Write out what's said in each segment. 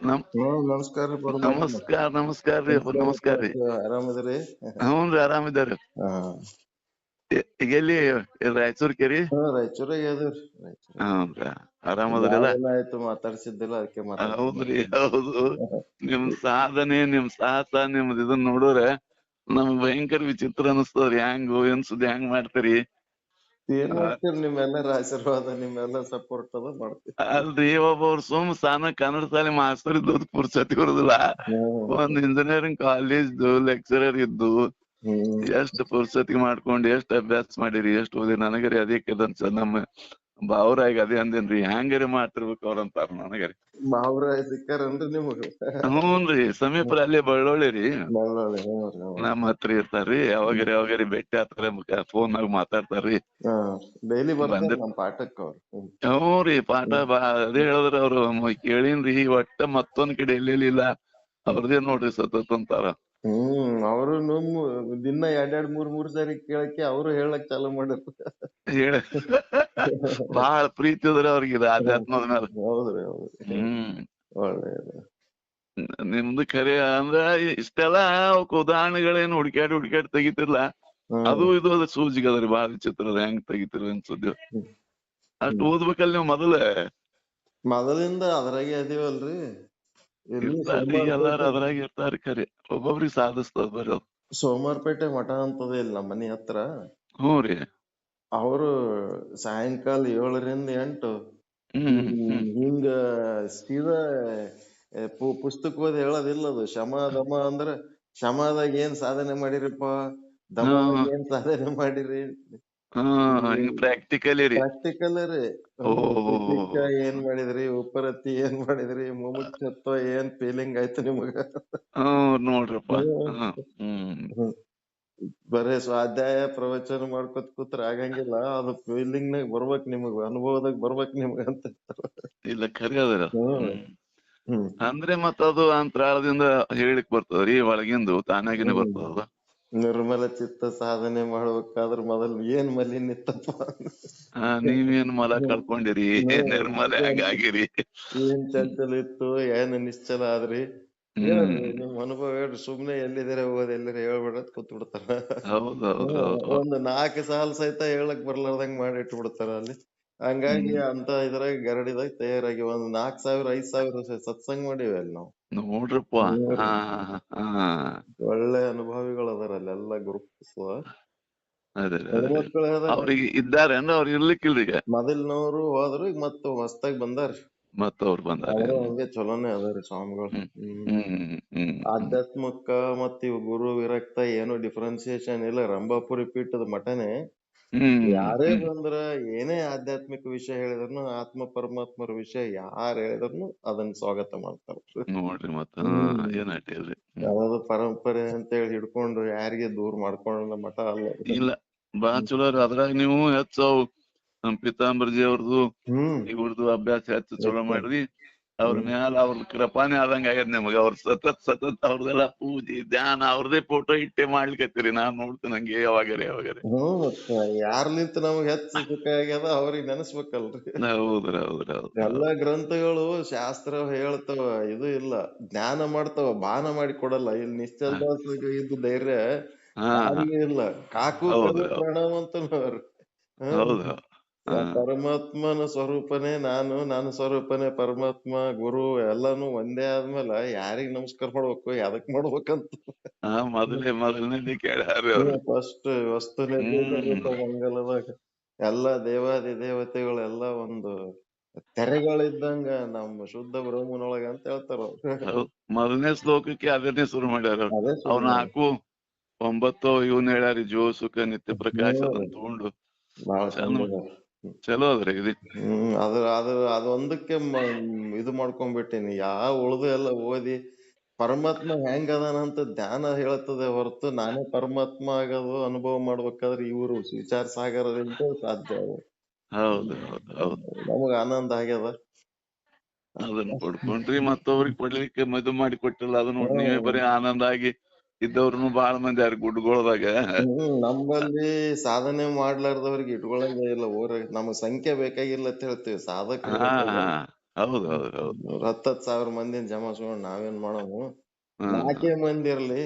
ನಮಸ್ಕಾರ ನಮಸ್ಕಾರ ನಮಸ್ಕಾರ ರೀ ನಮಸ್ಕಾರ ರೀ. ಆರಾಮದ್ರಿ? ಹ್ಞೂ ರೀ ಹಾ. ಈಗ ಎಲ್ಲಿ ರಾಯಚೂರ್ ಕೇರಿ? ರಾಯಚೂರಾಗ ಅದೇವ್ರಿ ಹ್ಞೂನ್ರಿ ಆರಾಮದ್ರಲ್ಲ ಆಯ್ತು ಮಾತಾಡ್ಸಿದ್ದಿಲ್ಲ ಅದಕ್ಕೆ ಹೌದ್ರಿ ಹೌದು ನಿಮ್ ಸಾಧನೆ ನಿಮ್ ಸಾಹಸ ನಿಮ್ದು ಇದನ್ನ ನೋಡೋರ ನಮ್ಗ್ ಭಯಂಕರ ವಿಚಿತ್ರ ಅನಸ್ತದ್ರಿ. ಏನ್ ಸುದ್ದಿ ಹೆಂಗ್ ಮಾಡ್ತೀರಿ? ಏನ್ ಮಾಡ್ತೀರಿ? ನಿಮ್ಮೆಲ್ಲರ ಆಶೀರ್ವಾದ ನಿಮ್ಮೆಲ್ಲ ಸಪೋರ್ಟ್ ಅದ ಮಾಡ್ತೀವಿ ಅಲ್ರಿ ಒಬ್ಬವ್ರು ಸುಮ್ ಸಾನ ಕನ್ನಡ ಶಾಲೆ ಮಾಸ್ತರ್ ಇದ್ದು ಪುರ್ಸತಿ ಕೊಡುದಿಲ್ಲ ಒಂದ್ ಇಂಜಿನಿಯರಿಂಗ್ ಕಾಲೇಜ್ ಲೆಕ್ಚರರ್ ಇದ್ದು ಎಷ್ಟ್ ಪುರ್ಸತಿ ಮಾಡ್ಕೊಂಡ್ ಎಷ್ಟ್ ಅಭ್ಯಾಸ ಮಾಡಿರಿ ಎಷ್ಟ್ ಓದಿ ನನಗರಿ ಅದೇ ಅನ್ಸ ನಮ್ಮ ಬಾವ್ರಾಗ ಅದೇ ಅಂದೇನ್ರಿ ಹ್ಯಾಂಗರಿ ಮಾಡ್ತಿರ್ಬೇಕು ಅವ್ರ ಅಂತಾರ ನನಗರಿ ಮಾವ್ರ ಸಿಕ್ಕಾರನ್ರಿ ನಿಮಗ ಹ್ಞೂನ್ರಿ ಸಮೀಪ ಅಲ್ಲೇ ಬಳ್ಳೊಳ್ಳಿ ರೀ ಹ್ಞೂ ಹ್ಞೂ. ನಮ್ಮ ಹತ್ರ ಇರ್ತಾರ್ರಿ ಯಾವಾಗರಿ ಯಾವಾಗರಿ ಭೇಟಿ ಆಗ್ತಾರೆ ಫೋನ್ ನಾಗ ಮಾತಾಡ್ತಾರ್ರಿ ಡೈಲಿ ಬಂದ್ರೆ ನಮ್ಮ ನಮ್ ಪಾಠಕ್ಕ ಅವ್ರು. ಹ್ಞೂರಿ ಪಾಠ ಬಾ ಅದೇ ಹೇಳಿದ್ರ ಅವ್ರು ಕೇಳಿನ್ರಿ ಕೇಳೀನ್ರಿ ಒಟ್ಟ ಮತ್ತೊಂದ್ ಕಡೆ ಎಲ್ಲೆಲ್ಲಿ ಇಲ್ಲ ಅವ್ರದೇ ನೋಡ್ರಿ ಸತತ ಅಂತಾರ ಹ್ಮ್ ಅವರು ನಮ್ಮ ದಿನ ಎರಡ್ ಎರಡ್ ಮೂರ್ ಮೂರ್ ಸಾರಿ ಕೇಳಕ್ಕೆ ಅವರು ಹೇಳಕ್ ಚಾಲೂ ಮಾಡ್ಯಾರ ಹೇಳ ಬಾಳ ಪ್ರೀತಿ ಅದ್ರ ಅವ್ರಿಗೆ ಇದು ಆಧ್ಯಾತ್ಮದ ಮೇಲೆ ಹೌದ್ರಿ ಹೌದ್ರಿ. ಹ್ಮ್. ಒಳ್ಳೇದು. ನಿಮ್ದು ಖರೆ ಅಂದ್ರ ಇಷ್ಟೆಲ್ಲ ಅವಕ್ ಉದಾಹರಣೆಗಳೇನು ಹುಡ್ಕ್ಯಾಡಿ ಹುಡ್ಕ್ಯಾಡಿ ತೆಗಿತಿರ್ಲ. ಹ್ಮ್. ಅದು ಇದು ಅದು ಸೂಜಿಗೆ ಅದರಿ ವಿಚಿತ್ರ ಅದ ಹೆಂಗ್ ತೆಗಿತಿರ ಅನ್ಸದ್ಯ ಹ್ಮ್. ಅಷ್ಟ್ ಓದ್ಬೇಕಲ್ ನೀವು ಮೊದಲ? ಮೊದಲಿಂದ ಅದ್ರಾಗೆ ಅದೀವಲ್ರಿ ಎಲ್ಲಾರು ಅದ್ರಾಗ ಇರ್ತಾರ ಖರೆ. ಒಬ್ಬೊಬ್ರಿಗೆ ಸಾಧಿಸ್ತದ ಬರೋ ಸೋಮವಾರಪೇಟೆ ಮಠ ಅಂತದ ಇಲ್ಲಿ ನಮ್ಮ ಮನಿ ಹತ್ರ. ಹ್ಞೂ ರೀ. ಅವರು ಸಾಯಂಕಾಲ ಏಳರಿಂದ ಎಂಟು ಹಿಂಗ ಸೀದಾ ಪು- ಪುಸ್ತಕ ಓದಿ ಹೇಳೋದಿಲ್ಲ ಅದು. ಶಮ ದಮ ಅಂದ್ರ ಶಮದಾಗ ಏನ್ ಸಾಧನೆ ಮಾಡಿರಿಪ್ಪ? ದಮ. ಏನ್ ಸಾಧನೆ ಮಾಡಿರಿ? ಹಾ ಹಿಂಗ್ ಪ್ರಾಕ್ಟಿಕಲಿ ರೀ ಪ್ರಾಕ್ಟಿಕಲ್ ರೀ. ಓ. ಏನ್ ಮಾಡಿದ್ರಿ ಉಪರತಿ ಏನ್ ಮಾಡಿದ್ರಿ ಮುಮುಕ್ಷತ್ವ ಏನ್ ಫೀಲಿಂಗ್ ಆಯ್ತು ನಿಮಗ? ಹ್ಮ್ ನೋಡ್ರಪ್ಪ. ಹ್ಮ್. ಬರೇ ಸ್ವಾಧ್ಯಾಯ ಪ್ರವಚನ ಮಾಡ್ಕೊತ ಕೂತ್ರ ಆಗಂಗಿಲ್ಲ ಅದು ಫೀಲಿಂಗ್ ನಾಗ ಬರ್ಬೇಕ್ ನಿಮಗ ಅನುಭವದಾಗ ಬರ್ಬೇಕ್ ನಿಮಗ ಅಂತ ಇಲ್ಲ ಖರೆ ಅದರ ಹ್ಮ್. ಹ್ಮ್. ಹ್ಮ್. ಅಂದ್ರೆ ಮತ್ತ ಅದು ಅಂತರಾಳದಿಂದ ಹೇಳಿಕ್ ಬರ್ತದ್ರಿ ಒಳಗಿಂದು ತಾನಾಗಿನೇ ಹ್ಮ್. ಬರ್ತದ ನಿರ್ಮಲ ಚಿತ್ತ ಸಾಧನೆ ಮಾಡ್ಬೇಕಾದ್ರ ಮೊದಲ್ ಏನ್ ಮಲಿನ ಇತ್ತಪ್ಪ ನೀವ್ ನೀವೇನ್ ಮಲ ಕಳ್ಕೊಂಡಿರಿ. ನಿರ್ಮಲ ಆಗಿರಿ ಏನ್ ಚಂಚಲ ಇತ್ತು ಏನ್ ನಿಶ್ಚಲ ಆದ್ರಿ? ನಿಮ್ ಅನುಭವ ಹೇಳ್ರಿ ಸುಮ್ನೆ ಎಲ್ಲಿದಿರ ಹೋಗೋದ್ ಎಲ್ಲಿರ ಹೇಳ್ಬೇಡ ಕೂತ್ ಬಿಡ್ತಾರ. ಒಂದ್ ನಾಲ್ಕು ಸಾಲ್ ಸಹಿತ ಹೇಳಕ್ ಬರ್ಲಾರ್ದಂಗ್ ಮಾಡಿ ಇಟ್ಟು ಬಿಡ್ತಾರ ಅಲ್ಲಿ. ಹಂಗಾಗಿ ಅಂತ ಇದ್ರಾಗ ಗರಡಿದಾಗ ತಯಾರಾಗಿ ಒಂದ್ ನಾಲ್ಕ್ ಸಾವಿರ ಐದ್ ಸಾವಿರ ಸತ್ಸಂಗ ಮಾಡಿವಿ ಅಲ್ಲಿ ನಾವು. ನೋಡ್ರಪ್ಪ. ಹ್ಮ್. ಹಾ ಹಾ. ಒಳ್ಳೆ ಅನುಭವಿಗಳು ಅದಾರ ಅಲ್ಲೆಲ್ಲ ಎಲ್ಲ ಗ್ರೂಪ್ಸ್ ಅದೇ ಅವ್ರಿಗೆ ಇದ್ದಾರೇನ್ರ ಅವ್ರ ಇರ್ಲಿಕ್ಕಿಲ್ರಿ ಈಗ ಮೊದಲ್ನವ್ರು ಹೋದ್ರು ಈಗ ಮತ್ತ ಮಸ್ತಾಗಿ ಬಂದಾರ. ಮತ್ತ ಅವ್ರು ಬಂದಾರ. ಹಂಗೆ ಚಲೋನೆ ಅದಾರಿ ಸ್ವಾಮಿಗಳು. ಆಧ್ಯಾತ್ಮಿಕ ಆಧ್ಯಾತ್ಮಕ್ಕ ಮತ್ತ ಇವ್ ಗುರು ವಿರಕ್ತ ಏನು ಡಿಫ್ರೆನ್ಸಿಯೇಷನ್ ಇಲ್ಲ. ರಂಭಾಪುರಿ ಪೀಠದ ಮಠನೇ ಯಾರೇ ಹ್ಮ್. ಬಂದ್ರ ಏನೇ ಆಧ್ಯಾತ್ಮಿಕ ವಿಷಯ ಹೇಳಿದ್ರು ಆತ್ಮ ಪರಮಾತ್ಮರ ವಿಷಯ ಯಾರ್ ಹೇಳಿದ್ರು ಅದನ್ನ ಸ್ವಾಗತ ಮಾಡ್ತಾರ ನೋಡ್ರಿ ಮತ್ತ ಹ್ಮ್. ಯಾವ್ದು ಪರಂಪರೆ ಅಂತೇಳಿ ಹಿಡ್ಕೊಂಡು ಯಾರಿಗೆ ದೂರ ಮಾಡ್ಕೊಂಡ ಮಠ ಅಲ್ಲ. ಇಲ್ಲ ಬಾಳ ಚಲೋ ರೀ ಅದ್ರಾಗ ನೀವು ಹೆಚ್ಚು ಅವು ನಮ್ ಪೀತಾಂಬರ್ಜಿ ಅವ್ರದ್ದು ಹ್ಮ್ ಇವ್ರದ್ದು ಅಭ್ಯಾಸ ಹೆಚ್ಚು ಚಲೋ. ಮಾಡ್ರಿ ಅವ್ರ. ಮ್ಯಾಲ ಅವ್ರ ಕೃಪಾನೇ ಆದಂಗ ಆಗ್ಯದ ನಿಮಗ. ಅವ್ರ ಸತತ್ ಸತತ್ ಅವ್ರದೆಲ್ಲ ಪೂಜೆ ಧ್ಯಾನ ಅವ್ರದೇ ಫೋಟೋ ಇಟ್ಟೆ ಮಾಡ್ಲಿಕತ್ತೀರಿ. ನಾನ್ ನೋಡ್ತೇನೆ ಹಂಗೆ ಯಾವಾಗರೆ ಯಾವಾಗರೆ ಯಾರ ನಿಂತ ಯಾರ್ಲಿಂತ ನಮಗ್ ಹೆಚ್ಚು ಸುಖ ಆಗ್ಯದ ಅವ್ರಿಗೆ ನೆನಸ್ಬೇಕಲ್ರಿ. ಹೌದ್ರಿ ಹೌದ್ರಿ ಹೌದ್ರಿ. ಎಲ್ಲಾ ಗ್ರಂಥಗಳು ಶಾಸ್ತ್ರ ಹೇಳ್ತಾವ ಇದು ಇಲ್ಲ. ಜ್ಞಾನ ಮಾಡ್ತಾವ ಬಾನ ಮಾಡಿ ಕೊಡಲ್ಲ. ಇಲ್ಲಿ ನಿಶ್ಚಲ ಇದು ಧೈರ್ಯ ಇಲ್ಲ. ಕಾಕು ಹೌದು, ಅಂತ ಹೌದು. ಹಾ ಪರಮಾತ್ಮನ ಸ್ವರೂಪನೇ ನಾನು ನನ್ನ ಸ್ವರೂಪನೇ ಪರಮಾತ್ಮ ಗುರು ಎಲ್ಲಾನು ಒಂದೇ ಆದ್ಮೇಲೆ ಯಾರಿಗ್ ನಮಸ್ಕಾರ ಮಾಡ್ಬೇಕು ಯಾದಕ್ ಮಾಡ್ಬೇಕಂತ ಹಾ ಮೊದಲೇ ಮೊದಲನೇ ಕೇಳ್ಯಾರ ಅವ್ರು ಫಸ್ಟ್ ವಸ್ತುನೇ ಹ್ಮ್. ಮಂಗಲದಾಗ ಎಲ್ಲಾ ದೇವಾದಿ ದೇವತೆಗಳೆಲ್ಲ ಒಂದು ತೆರೆಗಳಿದ್ದಂಗ ನಮ್ಮ ಶುದ್ಧ ಬ್ರಹ್ಮನೊಳಗ ಅಂತ ಹೇಳ್ತಾರ ಅವ್ರು. ಹೌದ್ ಮೊದಲನೇ ಶ್ಲೋಕಕ್ಕೆ ಅದನ್ನೇ ಶುರು ಮಾಡ್ಯಾರ ಅವ್ರು. ಹಾಕು ಅವ್ ಒಂಬತ್ತು ಇವನ್ ಹೇಳ್ಯಾರಿ ಜೋ ಸುಖ ನಿತ್ಯ ಪ್ರಕಾಶ ಹ್ಮ್. ಅದನ್ನ ತಗೊಂಡು ಬಾಳ ಚಂದ ಚಂದ ಮಾಡ್- ಅದ. ಚಲೋ ಅದ್ರಿ ಇದು ಹ್ಮ್ ಅದ್ರ ಅದ್ರ ಅದೊಂದಕ್ಕೆ ಮ- ಇದು ಮಾಡ್ಕೊಂಡ್ಬಿಟ್ಟಿನಿ ಯಾವ ಉಳ್ದು ಎಲ್ಲ ಓದಿ ಪರಮಾತ್ಮ ಹೆಂಗ ಅದಾನ ಅಂತ ಧ್ಯಾನ ಹೇಳ್ತದೆ ಹೊರತು ನಾನೇ ಪರಮಾತ್ಮ ಆಗೋದು ಅನುಭವ ಮಾಡ್ಬೇಕಾದ್ರೆ ಇವ್ರು ವಿಚಾರ ಸಾಗರದಿಂದ ಸಾಧ್ಯ ಅದು. ಹೌದು ಹೌದು ಹೌದು ನಮಗ ಆನಂದ ಆಗ್ಯದ ಅದನ್ನ ಪಡ್ಕೊಂಡ್ರಿ ಮತ್ತೊಬ್ರಿಗೆ ಕೊಡ್ಲಿಕ್ಕೆ ಮದು ಮಾಡಿ ಕೊಟ್ಟಿಲ್ಲ ಅದನ್ನ ನೋಡಿ ನೀವೇ. ಬರೀ ಆನಂದ ಆಗಿ ಇದ್ದವ್ರು ಬಾಳ ಮಂದಿ ಯಾರು ಗುಡ್ಗೊಳದಾಗ. ಹ್ಮ್ ನಮ್ಮಲ್ಲಿ ಸಾಧನೆ ಮಾಡ್ಲಾರ್ದವ್ರಿಗೆ ಇಟ್ಕೊಳಂಗೆ ಇಲ್ಲ ಊರಾಗ ನಮಗ್ ಸಂಖ್ಯೆ ಬೇಕಾಗಿಲ್ಲ ಅಂತ ಹೇಳ್ತೀವಿ ಸಾಧಕ ಹಾ. ಹೌದು ಹೌದು ಹೌದು. ನೂರ್ ಹತ್ತತ್ ಸಾವಿರ ಮಂದಿನ ಜಮಾಸ್ಕೊಂಡ್ ನಾವೇನ್ ಮಾಡಮು ಹ್ಮ್ ನಾಲ್ಕೇ ಮಂದಿ ಇರ್ಲಿ.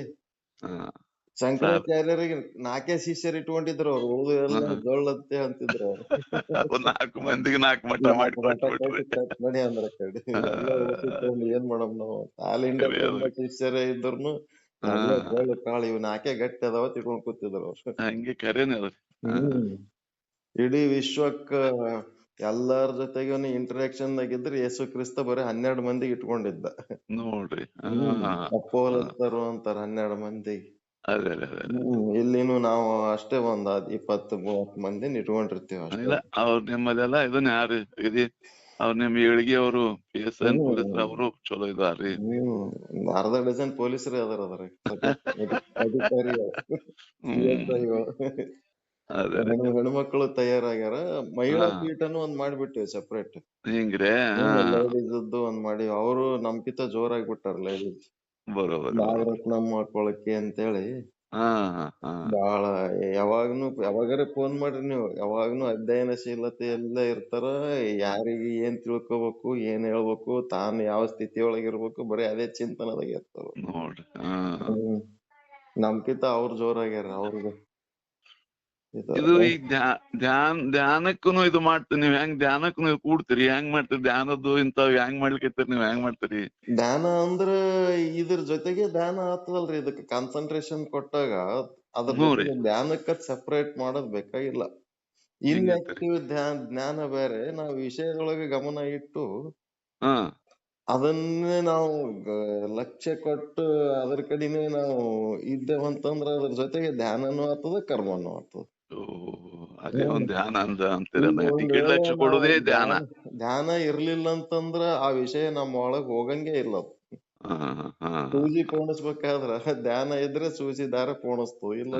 ಶಂಕರಾಚಾರ್ಯರಿಗೆ ನಾಲ್ಕೇ ಶಿಷ್ಯರು ಇಟ್ಕೊಂಡಿದ್ರು ಅವ್ರು ಉಳಿದು ಎಲ್ಲ ಹ್ಮ್. ಜೊಳ್ಳತ್ತೆ ಅಂತಿದ್ರು. ಅವ್ರು ನಾಲ್ಕು ಮಂದಿಗೆ ನಾಲ್ಕು ಮಠ ಮಾಡಿ ನಡಿ ಅಂದ್ರ ಕಡಿ. ಏನ್ ಮಾಡಮ್ ನಾವು? ಆಲ್ ಇಂಡಿಯಾ ಅದು. ತುಂಬಾ ಹಾ. ಕಾಳು ಇವ್ ನಾಕೆ ಗಟ್ಟಿ ಅದಾವ ತಿಳ್ಕೊಂಡ್ ಕೂತಿದ್ರು ಅವ್ರು. ಹಂಗೆ ಕರೇನೆ ಅದ. ಹ್ಮ್. ಇಡೀ ವಿಶ್ವಕ್ಕ ಎಲ್ಲಾರ ಜೊತೆಗೂ ಇಂಟರಾಕ್ಷನ್ ಆಗಿದ್ರೆ ಯೇಸು ಕ್ರಿಸ್ತ ಬರೀ ಹನ್ನೆರಡು ಮಂದಿಗೆ ಇಟ್ಕೊಂಡಿದ್ದ. ನೋಡ್ರಿ. ಹ್ಮ್. ಹಾ ಅಂತಾರ ಹನ್ನೆರಡು ಮಂದಿ. ಅದೇ ಅದೇ ಅದೇ ಹ್ಮ್. ಇಲ್ಲಿನು ನಾವು ಅಷ್ಟೇ ಒಂದ್ ಇಪ್ಪತ್ತು ಮೂವತ್ತು ಮಂದಿನ ಇಟ್ಕೊಂಡಿರ್ತೀವಿ ಅಷ್ಟೇ. ಇಲ್ಲ ಅವ್ರ ನಿಮ್ಮದೆಲ್ಲ ಇದನ್ನ ಯಾರು ಇದು ಅವ್ರ ನಿಮ್ ಏಳಿಗೆ ಅವರು ಪಿ ಎಸ್ ಎನ್. ಪೊಲೀಸ್ ಅವರು ಚಲೋ ಇದಾರ್ರಿ. ಹ್ಮ್ ಅರ್ಧ ಡಜನ್ ಪೊಲೀಸರೇ ಅದಾರ ಅದ್ರಾಗ ಅಧಿಕಾರಿ ಅದೇ. ಹೆಣ್ಣು ಹೆಣ್ಮಕ್ಳು ತಯಾರಾಗ್ಯಾರ. ಮಹಿಳಾ ಹಾ. ಪೀಠನು ಒಂದ್ ಮಾಡ್ಬಿಟ್ಟಿವಿ ಸೆಪರೇಟ್ ಹಿಂಗ್ರೆ? ಹಾ. ಒಂದ್ ಮಾಡಿ ಅವರು ನಮ್ಕಿಂತ ಜೋರಾಗಿ ಬಿಟ್ಟಾರ ಲೇಡೀಸ್ ಬರೋಬರ್ ನಾಗರತ್ನ ಮಾಡ್ಕೊಳಕ್ಕೆ ಅಂತೇಳಿ. ಹಾ ಹಾ ಹಾ. ಬಾಳ ಯಾವಾಗ್ನು ಯಾವಾಗಾರ ಫೋನ್ ಮಾಡ್ರಿ ನೀವು. ಯಾವಾಗ್ನು ಅಧ್ಯಯನಶೀಲತೆ ಎಲ್ಲ ಇರ್ತಾರ. ಯಾರಿಗೆ ಏನ್ ತಿಳ್ಕೊಬೇಕು ಏನ್ ಹೇಳ್ಬೇಕು ತಾನು ಯಾವ ಸ್ಥಿತಿಯೊಳಗ ಇರ್ಬೇಕು ಬರೀ ಅದೇ ಚಿಂತನದಾಗ ಇರ್ತಾರ ನೋಡ್ರಿ ಹಾ ಹ್ಮ್. ನಮ್ಕಿಂತ ಅವ್ರ ಜೋರಾಗ್ಯಾರ ಅವ್ರಿಗೆ ಇದು ಈಗ ಧ್ಯಾನ ಧ್ಯಾನ ಧ್ಯಾನಕ್ಕೂನು ಇದು ಮಾಡ್ತೀರಿ ನೀವ್ ಹೆಂಗ್ ಧ್ಯಾನಕ್ಕೂ ನೀವು ಕೂಡ್ತೀರಿ ಹೆಂಗ್ ಮಾಡ್ತೀರಿ ಧ್ಯಾನದ್ದು ಇಂತಾವ್ ಹೆಂಗ್ ಮಾಡ್ಲಿಕತ್ತೀರಿ ನೀವ್ ಹೆಂಗ್ ಮಾಡ್ತೀರಿ? ಧ್ಯಾನ ಅಂದ್ರ ಇದ್ರ ಜೊತೆಗೆ ಧ್ಯಾನ ಆತದಲ್ರಿ ಇದಕ್ಕೆ ಕಾನ್ಸಂಟ್ರೇಷನ್ ಕೊಟ್ಟಾಗ ಅದ್ರ ಧ್ಯಾನಕ್ಕ ಸೆಪರೇಟ್ ಮಾಡೋದ್ ಬೇಕಾಗಿಲ್ಲ. ಇನ್ಆಕ್ಟಿವ್ ಧ್ಯಾನ ಜ್ಞಾನ ಬೇರೆ ನಾವು ವಿಷಯದೊಳಗೆ ಗಮನ ಇಟ್ಟು ಅದನ್ನೇ ನಾವು ಲಕ್ಷ್ಯ ಕೊಟ್ಟು ಅದ್ರ ಕಡೆನೆ ನಾವು ಇದ್ದೇವಂತಂದ್ರ ಅದ್ರ ಜೊತೆಗೆ ಧ್ಯಾನನೂ ಆಗ್ತದ ಕರ್ಮನೂ ಆಗ್ತದ ಅದೇ ಒಂದ್ ಧ್ಯಾನ ಅಂದ ಅಂತೀರ? ಈಗ ಒಂದ್ ಟಿಕೆಟ್ ವೇಳೆ ಲಕ್ಷ ನಾವು ಕೊಡುದೇ ಧ್ಯಾನ. ಧ್ಯಾನ ಇರ್ಲಿಲ್ಲ ಅಂತಂದ್ರ ಆ ವಿಷಯ ನಮ್ಮ ಒಳಗ್ ಹೋಗಂಗೆ ಇಲ್ಲ ಸೂಜಿ ಪೋಣಿಸ್ಬೇಕಾದ್ರ ಧ್ಯಾನ ಇದ್ರೆ ಸೂಜಿ ದಾರ ಪೋಣಿಸ್ತು ಇಲ್ಲ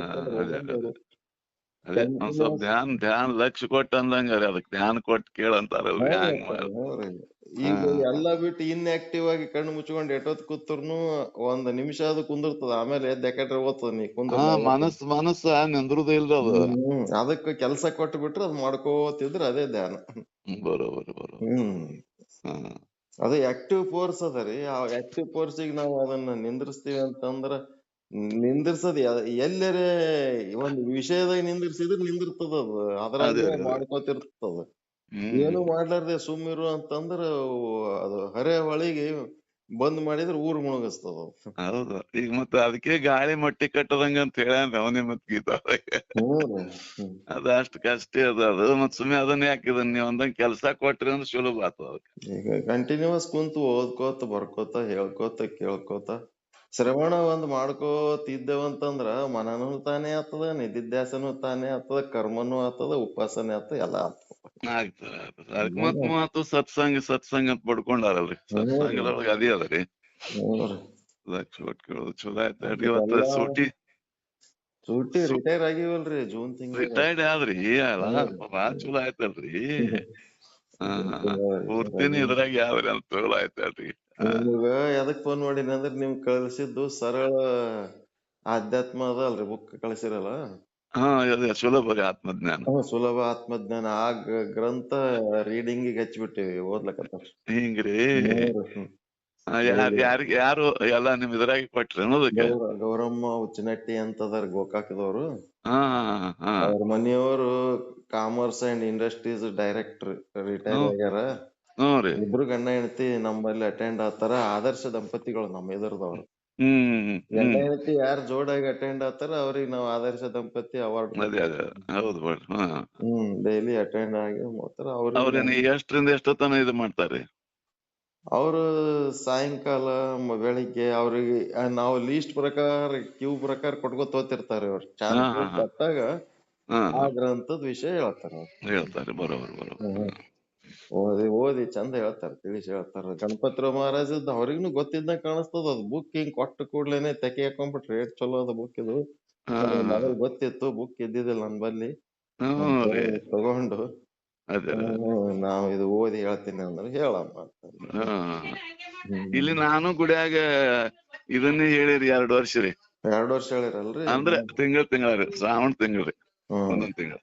ಅದೇ, ಒಂದ್ ಸ್ವಲ್ಪ ಧ್ಯಾನ್ ಧ್ಯಾನ್ ಲಕ್ಷ ಕೊಟ್ಟ ಅಂದಂಗ ರೀ ಅದಕ್ ಧ್ಯಾನ ಕೊಟ್ಟು ಕೇಳಂತಾರಲ್ರಿ ಹಂಗ್ ಈಗ ಎಲ್ಲ ಬಿಟ್ಟು ಇನ್ಆಕ್ಟಿವ್ ಆಗಿ ಕಣ್ಣು ಮುಚ್ಕೊಂಡ್ ಎಷ್ಟೊತ್ ಕೂತ್ರುನು ಒಂದ್ ನಿಮಿಷ ಅದು ಕುಂದಿರ್ತದ ಆಮೇಲೆ ಯಾಕಡ್ರೆ ಓದ್ತದ ನೀ ಕುಂದ್ರ ಮನಸ್ಸು ಮನಸ್ ಮನಸ್ಸ ನಿಂದ್ರದ ಇಲ್ರಿ ಅದು. ಅದಕ್ಕ ಕೆಲ್ಸ ಕೊಟ್ಟು ಬಿಟ್ರೆ ಅದ್ ಮಾಡ್ಕೋತಿದ್ರ ಅದೇ ಧ್ಯಾನ. ಬರೋಬರ್ ಬರೋ ಹ್ಮ್. ಅದೇ ಅದು ಆಕ್ಟಿವ್ ಫೋರ್ಸ್ ಅದ ರೀ. ಆ ಆಕ್ಟಿವ್ ಫೋರ್ಸ್ಗೆ ನಾವು ಅದನ್ನ ನಿಂದ್ರಿಸ್ತೀವಿ ಅಂತಂದ್ರ ನಿಂದ್ರಿಸದ್ ಎಲ್ಲರೇ ಒಂದ್ ವಿಷಯದಾಗ ನಿಂದಿರ್ಸಿದ್ರ ನಿಂದಿರ್ತದ ಅದು ಅದ್ರಾಗ ಅದೇ, ಅದೇ. ಮಾಡ್ಕೋತಿರ್ತದ ಏನು ಮಾಡ್ಲಾರ್ದೆ ಸುಮ್ಮಿರು ಅಂತಂದ್ರ ಅದು ಹರೆ ಹೊಳಿಗೆ ಬಂದ್ ಮಾಡಿದ್ರ ಊರ್ ಮುಳುಗಿಸ್ತದ ಅದು. ಹೌದು ಈಗ ಮತ್ತ ಅದಕ್ಕೆ ಗಾಳಿ ಮಟ್ಟಿ ಕಟ್ಟದಂಗ ಅಂತ ಹೇಳ್ಯಾನ ಅವನೇ ಮತ್ ಗೀತಾ ಅದ ರೀ. ಹ್ಮ್. ಅದ ಅದ ಅದು ಮತ್ ಸುಮ್ಮನೆ ಅದನ್ನ ಯಾಕಿದ ನೀವ್ ಒಂದಂಗ್ ಕೆಲ್ಸ ಕೊಟ್ರಿ ಅಂದ್ರೆ ಸುಲಭ ಆತದ ಅದಕ್ಕೆ ಈಗ ಕಂಟಿನ್ಯೂಸ್ ಕುಂತು ಓದ್ಕೋತ ಬರ್ಕೋತ ಹೇಳ್ಕೋತ ಕೇಳ್ಕೋತ ಶ್ರವಣ ಒಂದ್ ಮಾಡ್ಕೋತಿದ್ದೇವಂತಂದ್ರ ಮನನು ಮನನೂ ತಾನೇ ಆತದ, ನಿಧಿಧ್ಯಾಸನು ತಾನೇ ಆತದ, ಕರ್ಮನೂ ಆತದ, ಉಪಾಸನೆ ಆಗ್ತದ ಎಲ್ಲಾ ಆಗ್ತದ ಆಗ್ತದ ಆಗ್ತದ ಅದಕ್ಕೆ ಮತ್ ಮಾತು ಸತ್ಸಂಗ ಸತ್ಸಂಗ ಅಂತ ಪಡ್ಕೊಂಡಾರಲ್ರಿ. ಸತ್ಸಂಗದೊಳಗ ಅದೇ ಅದರಿ ಹ್ಮ್ ರೀ. ಲಕ್ಷ ಕೊಟ್ಟು ಕೇಳೋದು ಚಲೋ ಆಯ್ತು ಇವತ್ತ ಸೂಟಿ. ಸೂಟಿ ರಿಟೈರ್ ಆಗಿವಲ್ರಿ ಜೂನ್ ತಿಂಗಳ ರಿಟೈರ್ಡ್ ಆದ್ರಿ ಅಲ್ಲ ಬಾಳ ಚಲೋ ಆಯ್ತಲ್ರಿ. ಹಾ ಹಾ ಹಾ. ಪೂರ್ತಿನಿ ಇದ್ರಾಗ ಯಾವ್ರಿ ಅಂತ ಚಲೋ ಆಯ್ತಲ್ರಿ. ಹೇಳ್ರಿ ಹಾ. ನಿಮ್ಗ ಎದಕ್ ಫೋನ್ ಮಾಡೀನಿ ಅಂದ್ರ ನಿಮ್ ಕಳ್ಸಿದ್ದು ಸರಳ ಆಧ್ಯಾತ್ಮ ಅದ ಅಲ್ರಿ ಬುಕ್ ಕಳ್ಸಿರಲ್ಲ? ಹಾ ಅದೇ ಸುಲಭ ರೀ ಆತ್ಮಜ್ಞಾನ. ಹ್ಮ್, ಸುಲಭ ಆತ್ಮಜ್ಞಾನ. ಆ ಗ- ಗ್ರಂಥ ರೀಡಿಂಗ್ ಹಚ್ಚಿಬಿಟ್ಟಿವಿ ಓದ್ಲಕತ್ತಾರ ಹಿಂಗ್ರಿ. ಆ, ಯಾರ್ ಯಾರಿಗ್ ಯಾರು ಎಲ್ಲ ನಿಮ್ ಇದ್ರಾಗ ಕೊಟ್ರಿ ಅನ್ನೋದಕ್ಕೆ ಗೌರ ಗೌರಮ್ಮ ಉಚ್ಚನಟ್ಟಿ ಅಂತ ಅದಾರ ಗೋಕಾಕದವ್ರು. ಹಾ ಹಾ ಹಾ. ಅವ್ರ ಮನೆಯವರು commerce and industries director retire ಹ್ಮ್. ಆಗ್ಯಾರ. ಹ್ಞೂ ರೀ. ಇಬ್ರು ಗಂಡ ಹೆಂಡತಿ ನಮ್ಮಲ್ಲಿ ಅಟೆಂಡ್ ಆತಾರ ಆದರ್ಶ ದಂಪತಿಗಳು ನಮ್ಮ ಎದುರ್ದವ್ರು. ಹ್ಮ್ ಗಂಡ ಹೆಂಡತಿ ಯಾರ್ ಜೋಡಾಗಿ ಅಟೆಂಡ್ ಆತಾರ ಅವ್ರಿಗೆ ನಾವು ಆದರ್ಶ ದಂಪತಿ ಅವಾರ್ಡ್ ಅದೇ ಅದೇ ಹೌದು ಬಿಡ್ರಿ ಹಾ. ಹ್ಮ್ ಡೈಲಿ ಅಟೆಂಡ್ ಆಗಿ ಹೋಗ್ತಾರ ಅವ್ರಿಗೆ ಅವ್ರೇನು ಎಷ್ಟರಿಂದ ಎಷ್ಟೊತ್ತನ ಇದು ಮಾಡ್ತಾರೆ? ಅವರು ಸಾಯಂಕಾಲ ಮ- ಬೆಳಿಗ್ಗೆ ಅವ್ರಿಗೆ ಆ, ನಾವು ಲೀಸ್ಟ್ ಪ್ರಕಾರ ಕ್ಯೂ ಪ್ರಕಾರ ಕೊಟ್ಕೊತ ಹೋಗ್ತಿರ್ತಾರೆ ಅವ್ರು. ಚಾನಲ್ ಹಾ, ಹಾ. ಕೊಟ್ಟಾಗ ಹಾ. ಆ ಗ್ರಂಥದ ವಿಷಯ ಹೇಳ್ತಾರ ಅವ್ರು. ಹೇಳ್ತಾರೆ ಬರೋಬರ್ ಬರೋಬರ್. ಓದಿ ಓದಿ ಚಂದ ಹೇಳ್ತಾರ ತಿಳಿಸಿ ಹೇಳ್ತಾರ. ಗಣಪತಿರಾವ್ ಮಹಾರಾಜದ್ದು ಅವ್ರಿಗೂ ಗೊತ್ತಿದ್ದ ಕಾಣಿಸ್ತದ ಅದು ಬುಕ್ ಹಿಂಗ್ ಕೊಟ್ಟ ಕೂಡ್ಲೇನೆ ತೆಕೆ ಹಾಕೊಂಡ್ಬಿಟ್ರಿ ಎಷ್ಟ್ ಚಲೋ ಅದ ಬುಕ್ ಇದು? ಮೊದಲ್ ಗೊತ್ತಿತ್ತು ಬುಕ್ ಇದ್ದಿದ್ದಿಲ್ಲ ನನ್ ಬಲ್ಲಿ. ತಗೊಂಡು. ನಾವ್ ಇದು ಓದಿ ಹೇಳ್ತೀನಿ ಅಂದ್ರೆ ಹೇಳಮ್ಮ ಅಂತ. ಹಾ. ಇಲ್ಲಿ ನಾನು ಗುಡಿಯಾಗ ಇದನ್ನೇ ಹೇಳಿರಿ ಎರಡ್ ವರ್ಷ ರೀ. ಎರಡ್ ವರ್ಷ ಹೇಳಿರಲ್ರಿ? ಅಂದ್ರೆ ತಿಂಗಳ ತಿಂಗಳ ರೀ ಶ್ರಾವಣ ತಿಂಗಳ ರೀ. ಒಂದೊಂದ್ ತಿಂಗಳ.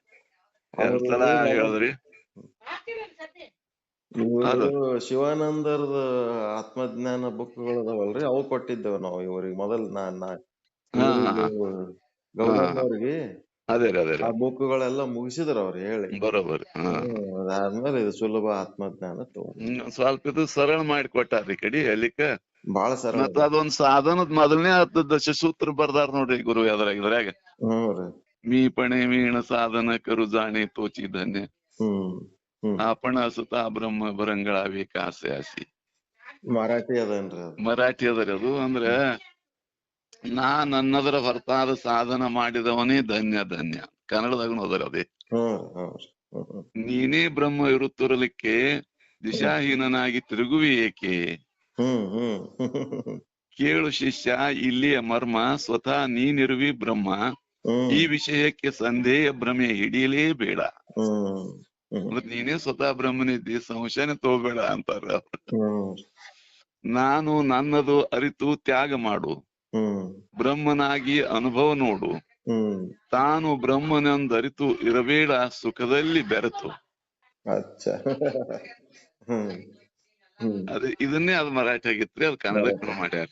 ಎರಡ್ ಸಲ ಹೇಳಿದ್ರಿ. ಹಲೋ. ಇವ್ರು ಶಿವಾನಂದರ್ದ ಆತ್ಮಜ್ಞಾನ ಬುಕ್ಗಳು ಅದಾವಲ್ರಿ? ಅವು ಕೊಟ್ಟಿದ್ದೇವ್ ನಾವು ಇವ್ರಿಗೆ ಮೊದಲ್ ನಾ ನಾ ಹಾ ಹಾ ಹಾ. ಗೌರವ್ ಅವ್ರಿಗೆ ಅದೇ ರೀ ಅದೇ ಆ ರೀ ಬುಕ್ಗಳೆಲ್ಲ ಮುಗಿಸಿದ್ರ ಅವ್ರು ಹೇಳಿ. ಹಾ. ಹ್ಮ್ ಅದಾದ್ಮೇಲೆ ಇದು ಸುಲಭ ಆತ್ಮಜ್ಞಾನ ಸ್ವಲ್ಪ ಇದು ಸರಳ ಮಾಡಿ ಕೊಟ್ಟಾರ್ರಿ ಕಡಿ ಹೇಳಿಕ. ಬಾಳ ಸರಳ ಮತ್ತ ಅದೊಂದ್ ಸಾಧನದ ಮೊದಲನೇ ಹತ್ತು ದಶಸೂತ್ರ ಬರ್ದಾರ ನೋಡ್ರಿ ಗುರು ಅದ್ರಾಗ ಇದ್ರಾಗ. ರೀ. ಮೀ ಪಣೆ ಮೀಣ ಸಾಧನ ಕರು ಜಾಣೆ ತೋಚಿ ಧನ್ಯ. ಹ್ಮ್. आपण ಸುತ ಬ್ರಹ್ಮ ಬರಂಗಳಾವಿ ಕಾಸೆ ಆಸಿ ಮರಾಠಿ ಅದೇನ್ರಿ ಅದು ಮರಾಠಿ ಅದರಿ ಅದು ಅಂದ್ರೆ ನಾ ನನ್ನದರ ಹೊರತಾದ ಸಾಧನ ಮಾಡಿದವನೇ ಧನ್ಯ ಧನ್ಯ ಕನ್ನಡದಾಗನು ಅದರ ಅದೇ ಹ್ಮ್ ಹ್ಮ್ ರೀ ಹ್ಮ್ ಹ್ಮ್ ನೀನೇ ಬ್ರಹ್ಮ ಇರುತ್ತಿರಲಿಕ್ಕೆ ದಿಶಾಹೀನನಾಗಿ ತಿರುಗುವಿ ಏಕೆ ಹ್ಮ್ ಹ್ಮ್ ಹ್ಮ್ ಕೇಳು ಶಿಷ್ಯ ಇಲ್ಲಿಯ ಮರ್ಮ ಸ್ವತಃ ನೀನಿರುವಿ ಬ್ರಹ್ಮ ಹ್ಮ್ ಈ ವಿಷಯಕ್ಕೆ ಸಂದೇಹ ಭ್ರಮೆ ಹಿಡಿಯಲೇಬೇಡ ಹ್ಮ್. ನೀನೇ ಸ್ವತಃ ಬ್ರಹ್ಮನಿದ್ದಿ ಸಂಶಯನೇ ತಗೋಬೇಡ ಅಂತಾರ ನಾನು ನನ್ನದು ಅರಿತು ತ್ಯಾಗ ಮಾಡು. ಬ್ರಹ್ಮನಾಗಿ ಅನುಭವ ನೋಡು. ತಾನು ಬ್ರಹ್ಮನೆಂದರಿತು ಇರಬೇಡ ಸುಖದಲ್ಲಿ ಬೆರೆತು. ಅದೇ ಇದನ್ನೇ ಅದು ಮರಾಠಿ ಆಗಿತ್ರಿ ಅದು ಕನ್ನಡಕ್ಕೆ ಮಾಡ್ಯಾರ.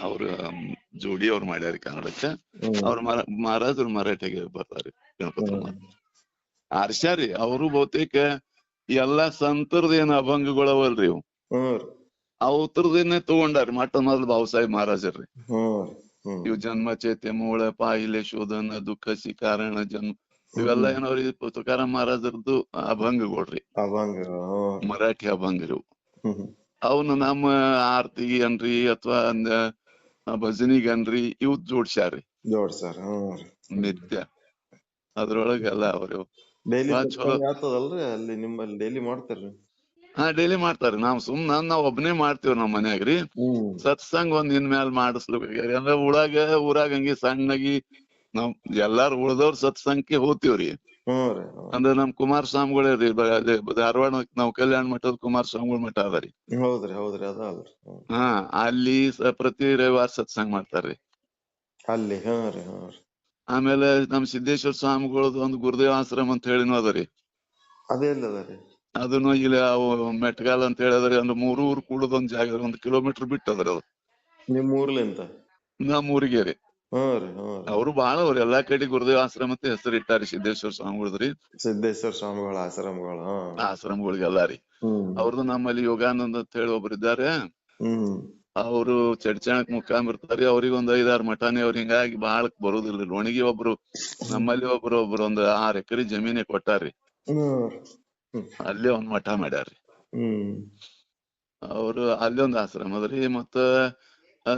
ಅವ್ರ ಜೋಡಿ ಅವ್ರು ಮಾಡ್ಯಾರ ಕನ್ನಡಕ್ಕೆ. ಅವ್ರ ಮರ ಮಹಾರಾಜರು ಮರಾಠಿಗೆ ಬರ್ತಾರೆ ಗಣಪತಿ ಹ್ಮ್ ಆರ್ಸ್ಯಾರಿ ಅವರು ಬಹುತೇಕ ಎಲ್ಲಾ ಸಂತರದೇನ ಏನ್ ಅಭಂಗಗಳವಲ್ರಿ ಇವು. ಅವತ್ರದೇನೆ ತಗೊಂಡಾರಿ ಮಟ್ಟ ಮೊದಲು ಬಾಬಾಸಾಹೇಬ್ ಮಹಾರಾಜರ್ರಿ ಇವ್ ಜನ್ಮ ಚೇತೆ ಮೂಳ ಪಾಯಿಲೆ ಶೋಧನ ದುಃಖ ಶಿಕಾರಣ ಜನ್ಮ ಇವೆಲ್ಲ ಏನವ್ರಿ ತುಕಾರಾಮ್ ಮಹಾರಾಜರದ್ದು ಅಭಂಗಗಳ್ರಿ. ಅಭಂಗ ಮರಾಠಿ ಅಭಂಗರು ಅವನ ನಮ್ಮ ಆರ್ತಿಗೆ ಅನ್ರಿ ಅಥವಾ ಭಜನಿಗನ್ರಿ ಇವ್ ಜೋಡ್ಸ್ಯಾರಿ ನಿತ್ಯ. ಅದ್ರೊಳಗೆಲ್ಲ ಅವರು ಡೈಲಿ ಚಲೋ. ಆಗ್ತದಲ್ರಿ ಅಲ್ಲಿ ನಿಮ್ಮಲ್ಲಿ ಡೈಲಿ ಮಾಡ್ತಾರ್ರಿ. ಹಾ ಡೈಲಿ ಮಾಡ್ತಾರಿ. ನಾವ್ ಸುಮ್ ನಾವ್ ನಾವ್ ಒಬ್ನೇ ಮಾಡ್ತೀವಿ ನಮ್ ಮನ್ಯಾಗ್ರಿ ಹ್ಮ್. ಸತ್ಸಂಗ್ ಒಂದ್ ಇನ್ ಮ್ಯಾಲ್ ಮಾಡಿಸ್ಲಿಕ್ಕೆ ಅಂದ್ರ ಊರಾಗ ಊರಾಗ ಹಂಗೆ ಸಣ್ಣಗಿ ನಾವ್ ಎಲ್ಲಾರು ಉಳ್ದವ್ರ ಸತ್ಸಂಗಕ್ಕೆ ಹೋಗ್ತೀವ್ರಿ ಹ್ಮ್ ರೀ ಅಂದ್ರ ನಮ್ ಕುಮಾರ ಸ್ವಾಮಿಗಳೇ ರೀ ಬ- ಅಲ್ಲೇ ಧಾರವಾಡ ನಾವ್ ಕಲ್ಯಾಣ ಮಠದ ಕುಮಾರ ಸ್ವಾಮಿಗಳ ಮಠ ಅದ ರೀ. ಹೌದ್ರಿ ಹೌದ್ರಿ ಅದ ಅಲ್ರಿ. ಹ್ಮ್. ಹಾ ಅಲ್ಲಿ ಸ- ಪ್ರತಿ ರವಿವಾರ ಸತ್ಸಂಗ್ ಮಾಡ್ತಾರ್ರಿ. ಅಲ್ಲಿ ಹಾ ರೀ ರೀ. ಆಮೇಲೆ ನಮ್ ಸಿದ್ದೇಶ್ವರ ಸ್ವಾಮಿಗಳದ್ದು ಒಂದು ಗುರುದೇವ ಆಶ್ರಮ ಅಂತ ಹೇಳಿನೂ ಅದರಿ. ಅದನ್ನು ಇಲ್ಲಿ ಅವು ಮೆಟ್ಗಾಲ್ ಅಂತ ಹೇಳಿದ್ರೆ ಅಂದ್ರೆ ಮೂರು ಊರು ಕೂಡದ ಒಂದ್ ಜಾಗ ಒಂದ್ ಕಿಲೋಮೀಟರ್ ಬಿಟ್ಟು ಅದ್ರಿ ಅದು. ನಿಮ್ ಊರ್ಲಿಂತ ನಮ್ ಊರಿಗೆ ರೀ. ಅವ್ರು ಬಾಳ ಅವ್ರ ಎಲ್ಲಾ ಕಡೆ ಗುರುದೇವ ಆಶ್ರಮ ಅಂತ ಹೆಸರು ಇಟ್ಟಾರಿ ಸಿದ್ದೇಶ್ವರ ಸ್ವಾಮಿಗಳ್ರಿ ಸಿದ್ದೇಶ್ವರ ಸ್ವಾಮಿಗಳ ಆಶ್ರಮಗಳು ಆಶ್ರಮಗಳಿಗೆಲ್ಲ ರೀ. ಅವ್ರದ್ದು ನಮ್ಮಲ್ಲಿ ಯೋಗಾನಂದ್ ಅಂತ ಹೇಳಿ ಒಬ್ರು ಇದ್ದಾರೆ. ಅವರು ಚಡ್ಚಾಣಕ್ ಮುಖಾಮ್ ಇರ್ತಾರಿ ಅವ್ರಿಗೆ ಒಂದ್ ಐದಾರು ಮಠಾನೆ ಅವ್ರ ಹಿಂಗಾಗಿ ಬಾಳ ಬರುದಿಲ್ರಿ. ಒಣಗಿ ಒಬ್ರು ನಮ್ಮಲ್ಲಿ ಒಬ್ರು ಒಬ್ರು ಒಂದ್ ಆರ್ ಎಕರೆ ಜಮೀನೆ ಕೊಟ್ಟಾರಿ ಅಲ್ಲೇ ಒಂದ್ ಮಠ ಮಾಡ್ಯಾರ್ರಿ. ಅವ್ರು ಅಲ್ಲಿ ಒಂದ್ ಆಶ್ರಮದ್ರಿ ಮತ್ತ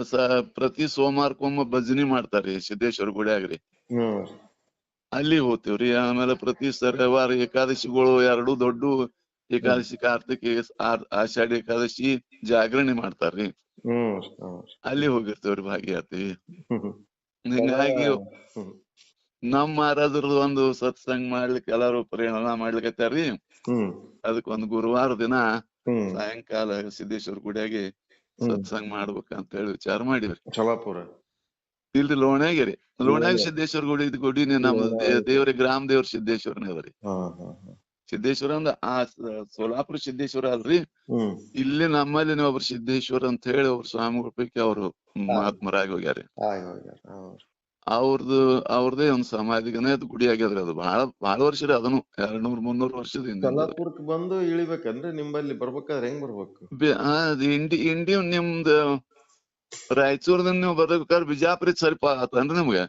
ಸ- ಪ್ರತಿ ಸೋಮವಾರಕ್ಕೊಮ್ಮೆ ಭಜನಿ ಮಾಡ್ತಾರಿ ಸಿದ್ದೇಶ್ವರ ಗುಡಿಯಾಗ್ರಿ. ಅಲ್ಲಿ ಹೋಗ್ತೇವ್ರಿ ಆಮೇಲೆ ಪ್ರತಿ ಸರ್ವಾರ ಏಕಾದಶಿಗಳು ಎರಡು ದೊಡ್ಡ ಏಕಾದಶಿ ಕಾರ್ತಿಕ ಆಷಾಢಿ ಏಕಾದಶಿ ಜಾಗರಣೆ ಮಾಡ್ತಾರ್ರಿ. ಹ್ಮ್ ಹ್ಮ್ ಅಲ್ಲಿ ಹೋಗಿರ್ತೇವ್ರಿ ಭಾಗಿಯಾಗ್ತೀವಿ ಹ್ಮ್. ಹಿಂಗಾಗಿ ಹ್ಮ್. ನಮ್ ಮಹಾರಾಜರದು ಒಂದು ಸತ್ಸಂಗ್ ಮಾಡ್ಲಿಕ್ಕೆ ಎಲ್ಲಾರು ಪರಿಣಾಮ ಮಾಡ್ಲಿಕತ್ತಾರ್ರಿ ಹ್ಮ್. ಅದಕ್ ಒಂದ್ ಗುರುವಾರ ದಿನ ಹ್ಮ್. ಸಾಯಂಕಾಲ ಸಿದ್ದೇಶ್ವರ ಗುಡಿಯಾಗಿ ಸತ್ಸಂಗ್ ಸತ್ಸಂಗ್ ಮಾಡ್ಬೇಕಂತ ಹೇಳಿ ವಿಚಾರ ಮಾಡಿವ್ರಿ ಛಲಾಪುರ ಇಲ್ರಿ ಲೋಣ್ಯಾಗಿರಿ. ಲೋಣ್ಯಾಗ ಸಿದ್ದೇಶ್ವರ ಗುಡಿ ಗುಡಿನೇ ನಮ್ ದೇವ್ರಿ ದೇವ್ರ ಗ್ರಾಮ ದೇವ್ರ ಸಿದ್ದೇಶ್ವರನೇ ಅದರಿ ಹಾ ಹಾ ಹಾ. ಸಿದ್ದೇಶ್ವರ ಅಂದ್ರ ಆ ಸೋಲಾಪುರ ಸಿದ್ದೇಶ್ವರ ಅಲ್ರಿ? ಇಲ್ಲಿ ನಮ್ಮಲ್ಲಿ ಒಬ್ರು ಸಿದ್ದೇಶ್ವರ ಅಂತ ಹೇಳಿ ಅವ್ರ ಸ್ವಾಮಿಗಳ ಪೈಕಿ ಅವರು ಮಹಾತ್ಮರಾಗಿ ಹೋಗ್ಯಾರಿ. ಅವ್ರದ್ದು ಅವ್ರದೇ ಒಂದ್ ಸಮಾಧಿಗನೇ ಅದು ಗುಡಿ ಆಗ್ಯದ್ರಿ ಅದು. ಬಹಳ ಬಹಳ ವರ್ಷ ರೀ ಅದನ್ನು. ಎರಡ್ ನೂರ್ ಮುನ್ನೂರ್ ವರ್ಷದ ಹಿಂದೆ. ಛಲಾಪುರಕ್ ಬಂದು ಇಳಿಬೇಕಂದ್ರೆ ನಿಮ್ಮಲ್ಲಿ ಬರ್ಬೇಕಾದ್ರೆ ಹೆಂಗ್ ಬರ್ಬೇಕು? ಇಂಡಿ ಇಂಡಿ ನಿಮ್ದ ರಾಯಚೂರ್ದಿಂದ ನೀವು ಬರ್ಬೇಕಾದ್ರೆ ಬಿಜಾಪುರ ಸ್ವಲ್ಪ ಆತನ್ರಿ ನಿಮ್ಗೆ.